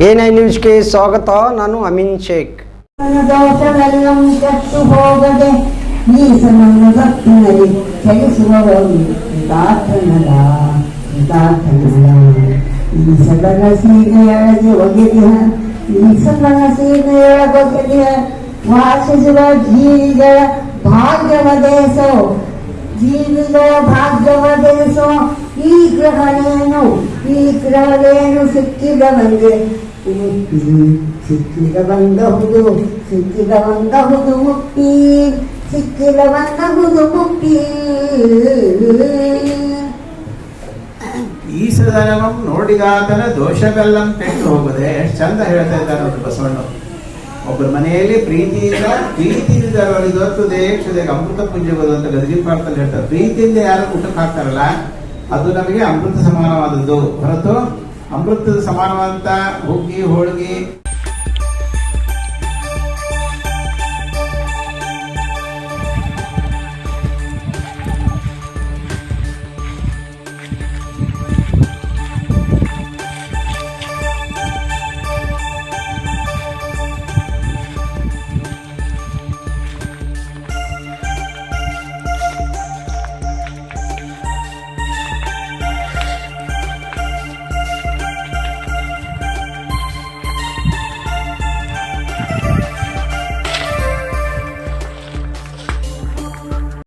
A ನ್ಯೂಸ್ಗೆ ಸ್ವಾಗತ ನಾನು ಅಮೀನ್ ಶೇಖ್ ದೋಷವೆಲ್ಲಂ ಕೆಟ್ಟು ಹೋಗದೆ ಈ ಸಮಯ ಭಕ್ತಿನಲ್ಲಿ ಚಲಿಸುವವರು ದಾತನದ ದಾತನದ ಈ ಸದನ ಸೀಮೆಯೊಳಗೆ ಒಗೆದಿಹ ಈ ಸದನ ಸೀಮೆಯೊಳಗೊಗೆದಿಹ ವಾಸಿಸುವ ಜೀವಿಗಳ ಭಾಗ್ಯವದೇಸೋ ಜೀವಿಗಳ ಭಾಗ್ಯವದೇಸೋ ಈ ಗ್ರಹಣೇನು ಈ ಗ್ರಹಣೇನು ಸಿಕ್ಕಿದ ಬಂದಹುದು ಸಿಕ್ಕಿದ ಬಂದಹುದು ಮುಕ್ತಿ ಸಿಕ್ಕಿದವಂಗಹುದು ಮುಕ್ತಿ ಈ ಸದನವನ್ನು ನೋಡಿದಾತನ ದೋಷವೆಲ್ಲಂ ತೆಗೆದು ಹೋಗದೆ ಎಷ್ಟು ಚಂದ ಹೇಳ್ತಾ ಇದ್ದಾರೆ ನೋಡಿ ಬಸವಣ್ಣ. ಒಬ್ಬರ ಮನೆಯಲ್ಲಿ ಪ್ರೀತಿಯಿಂದ ಪ್ರೀತಿಯಿಂದ ಅವರಿಗೆ ದೊರೆತದೆ ಕ್ಷುದೆ. ಅಮೃತ ಪುಂಜಗೋದು ಅಂತ ಗದಗಿ ಪಾಠದಲ್ಲಿ ಹೇಳ್ತಾರೆ ಪ್ರೀತಿಯಿಂದ ಯಾರು ಊಟಕ್ಕೆ ಹಾಕ್ತಾರಲ್ಲ? ಅದು ನಮಗೆ ಅಮೃತ ಸಮಾನವಾದದ್ದು ಹೊರತು ಅಮೃತದ ಸಮಾನವಾದಂಥ ಹುಗ್ಗಿ ಹೋಳಿಗೆ